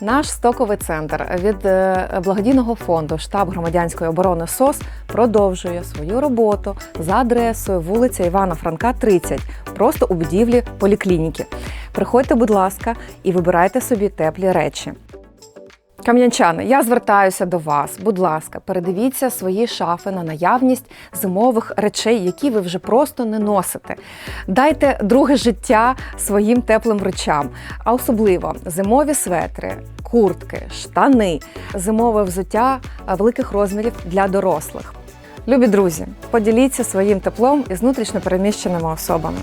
Наш стоковий центр від е, благодійного фонду штаб громадянської оборони СОС продовжує свою роботу за адресою вулиця Івана Франка, 30, просто у будівлі поліклініки. Приходьте, будь ласка, і вибирайте собі теплі речі. Кам'янчани, я звертаюся до вас. Будь ласка, передивіться свої шафи на наявність зимових речей, які ви вже просто не носите. Дайте друге життя своїм теплим речам, а особливо зимові светри, куртки, штани, зимове взуття великих розмірів для дорослих. Любі друзі, поділіться своїм теплом із внутрішньо переміщеними особами.